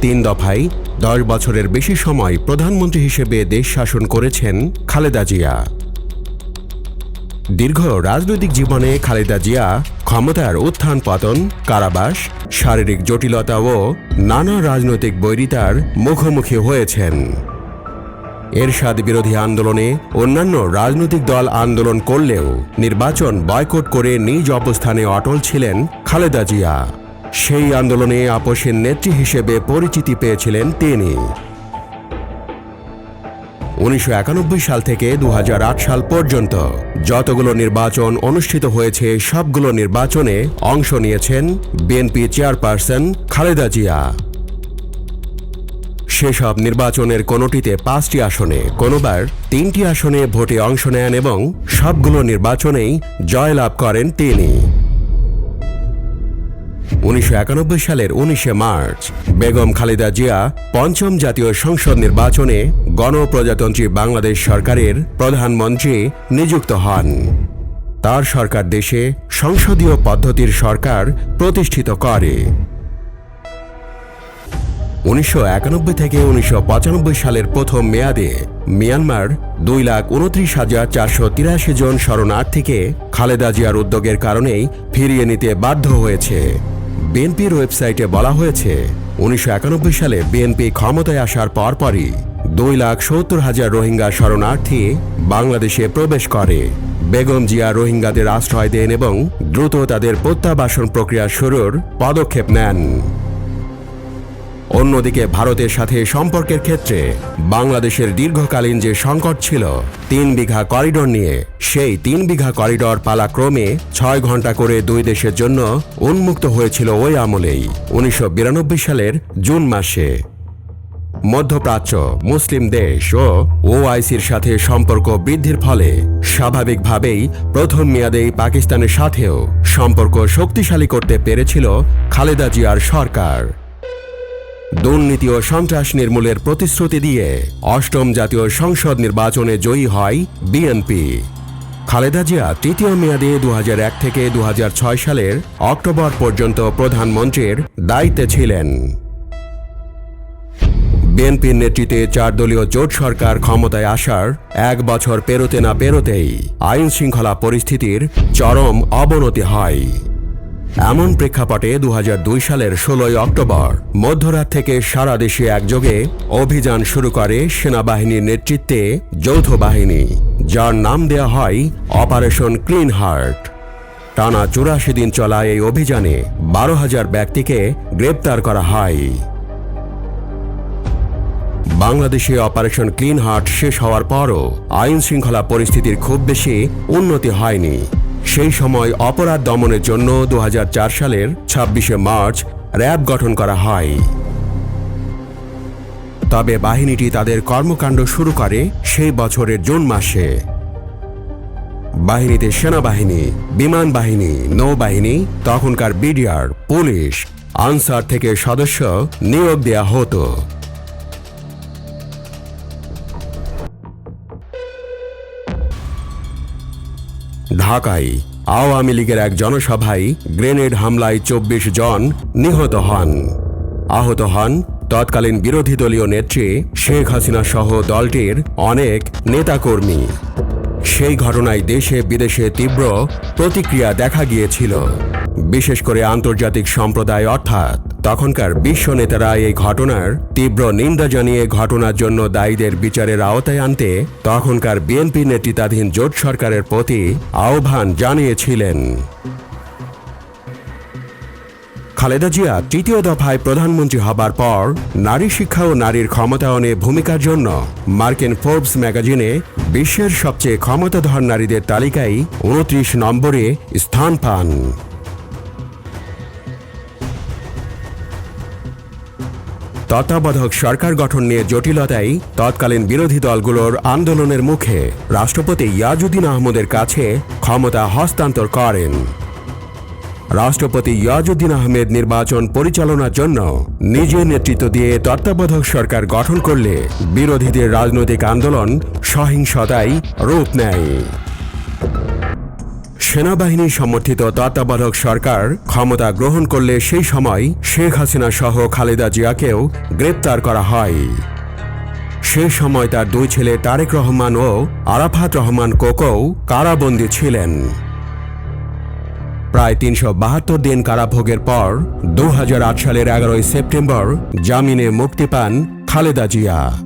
তিন দফায় দশ বছরের বেশি সময় প্রধানমন্ত্রী হিসেবে দেশ শাসন করেছেন খালেদা জিয়া। দীর্ঘ রাজনৈতিক জীবনে খালেদা জিয়া ক্ষমতার উত্থান পতন, কারাবাস, শারীরিক জটিলতা ও নানা রাজনৈতিক বৈরিতার মুখোমুখি হয়েছেন। এরশাদ বিরোধী আন্দোলনে অন্যান্য রাজনৈতিক দল আন্দোলন করলেও নির্বাচন বয়কট করে নিজ অবস্থানে অটল ছিলেন খালেদা জিয়া। সেই আন্দোলনে আপোষের নেত্রী হিসেবে পরিচিতি পেয়েছিলেন তিনি। উনিশশো একানব্বই সাল থেকে দু হাজার আট সাল পর্যন্ত যতগুলো নির্বাচন অনুষ্ঠিত হয়েছে, সবগুলো নির্বাচনে অংশ নিয়েছেন বিএনপি চেয়ারপারসন খালেদা জিয়া। সেসব নির্বাচনের কোনোটিতে পাঁচটি আসনে, কোনোবার তিনটি আসনে ভোটে অংশ নেন এবং সবগুলো নির্বাচনেই জয়লাভ করেন তিনি। উনিশশো একানব্বই সালের উনিশে মার্চ, বেগম খালেদা জিয়া পঞ্চম জাতীয় সংসদ নির্বাচনে গণপ্রজাতন্ত্রী বাংলাদেশ সরকারের প্রধানমন্ত্রী নিযুক্ত হন। তার সরকার দেশে সংসদীয় পদ্ধতির সরকার প্রতিষ্ঠিত করে। উনিশশো একানব্বই থেকে উনিশশো পঁচানব্বই সালের প্রথম মেয়াদে মিয়ানমার দুই লাখ উনত্রিশ হাজার চারশো তিরাশি জন শরণার্থীকে খালেদা জিয়ার উদ্যোগের কারণেই ফিরিয়ে নিতে বাধ্য হয়েছে। বিএনপির ওয়েবসাইটে বলা হয়েছে, উনিশশো একানব্বই সালে বিএনপি ক্ষমতায় আসার পরপরই দুই লাখ সত্তর হাজার রোহিঙ্গা শরণার্থী বাংলাদেশে প্রবেশ করে। বেগম জিয়া রোহিঙ্গাদের আশ্রয় দেন এবং দ্রুত তাদের প্রত্যাবাসন প্রক্রিয়া শুরুর পদক্ষেপ নেন। অন্যদিকে ভারতের সাথে সম্পর্কের ক্ষেত্রে বাংলাদেশের দীর্ঘকালীন যে সংকট ছিল, তিন বিঘা করিডোর নিয়ে, সেই তিন বিঘা করিডোর পালাক্রমে ছয় ঘণ্টা করে দুই দেশের জন্য উন্মুক্ত হয়েছিল ওই আমলেই, উনিশশো বিরানব্বই সালের জুন মাসে। মধ্যপ্রাচ্য, মুসলিম দেশ ও ওআইসির সাথে সম্পর্ক বৃদ্ধির ফলে স্বাভাবিকভাবেই প্রথম মেয়াদেই পাকিস্তানের সাথেও সম্পর্ক শক্তিশালী করতে পেরেছিল খালেদা জিয়ার সরকার। দুর্নীতি ও সন্ত্রাস নির্মূলের প্রতিশ্রুতি দিয়ে অষ্টম জাতীয় সংসদ নির্বাচনে জয়ী হয় বিএনপি। খালেদা জিয়া তৃতীয় মেয়াদে দু হাজার এক থেকে দুহাজার ছয় সালের অক্টোবর পর্যন্ত প্রধানমন্ত্রীর দায়িত্বে ছিলেন। বিএনপির নেতৃত্বে চার দলীয় জোট সরকার ক্ষমতায় আসার এক বছর পেরোতে না পেরোতেই আইন শৃঙ্খলা পরিস্থিতির চরম অবনতি হয়। এমন প্রেক্ষাপটে দু হাজার দুই সালের ষোলোই অক্টোবর, মধ্যরাত থেকে সারা দেশে একযোগে অভিযান শুরু করে সেনাবাহিনীর নেতৃত্বে যৌথ বাহিনী, যার নাম দেয়া হয় অপারেশন ক্লিন হার্ট। টানা চুরাশি দিন চলা এই অভিযানে বারো হাজার ব্যক্তিকে গ্রেপ্তার করা হয়। বাংলাদেশে অপারেশন ক্লিন হার্ট শেষ হওয়ার পরও আইন শৃঙ্খলা পরিস্থিতির খুব বেশি উন্নতি হয়নি। সেই সময় অপরাধ দমনের জন্য দু হাজার চার সালের ছাব্বিশে মার্চ র্যাব গঠন করা হয়। তবে বাহিনীটি তাদের কর্মকাণ্ড শুরু করে সেই বছরের জুন মাসে। বাহিনীতে সেনাবাহিনী, বিমান বাহিনী, নৌবাহিনী, তখনকার বিডিআর, পুলিশ, আনসার থেকে সদস্য নিয়োগ দেয়া হতো। ঢাকায় আওয়ামী লীগের এক জনসভায় গ্রেনেড হামলায় চব্বিশ জন নিহত হন। আহত হন তৎকালীন বিরোধী দলীয় নেত্রী শেখ হাসিনা সহ দলটির অনেক নেতাকর্মী। সেই ঘটনায় দেশে বিদেশে তীব্র প্রতিক্রিয়া দেখা গিয়েছিল। বিশেষ করে আন্তর্জাতিক সম্প্রদায় অর্থাৎ তখনকার বিশ্ব নেতারা এই ঘটনার তীব্র নিন্দা জানিয়ে ঘটনার জন্য দায়ীদের বিচারের আওতায় আনতে তখনকার বিএনপি নেতৃত্বাধীন জোট সরকারের প্রতি আহ্বান জানিয়েছিলেন। খালেদা জিয়া তৃতীয় দফায় প্রধানমন্ত্রী হবার পর নারী শিক্ষা ও নারীর ক্ষমতায়নে ভূমিকার জন্য মার্কিন ফোর্বস ম্যাগাজিনে বিশ্বের সবচেয়ে ক্ষমতাধর নারীদের তালিকায় উনত্রিশ নম্বরে স্থান পান। তত্ত্বাবধায়ক সরকার গঠন নিয়ে জটিলতাই তৎকালীন বিরোধী দলগুলোর আন্দোলনের মুখে। রাষ্ট্রপতি ইয়াজুদ্দিন আহমদের কাছে ক্ষমতা হস্তান্তর করেন। রাষ্ট্রপতি ইয়াজুদ্দিন আহমেদ নির্বাচন পরিচালনার জন্য নিজে নেতৃত্ব দিয়ে তত্ত্বাবধায়ক সরকার গঠন করলে বিরোধীদের রাজনৈতিক আন্দোলন সহিংসতায় রূপ নেয়। সেনাবাহিনী সমর্থিত তত্ত্বাবধায়ক সরকার ক্ষমতা গ্রহণ করলে সেই সময় শেখ হাসিনা সহ খালেদা জিয়াকেও গ্রেপ্তার করা হয়। সে সময় তার দুই ছেলে তারেক রহমান ও আরাফাত রহমান কোকও কারাবন্দী ছিলেন। প্রায় তিনশো বাহাত্তর দিন কারাভোগের পর দু হাজার আট সালের এগারোই সেপ্টেম্বর জামিনে মুক্তি পান খালেদা জিয়া।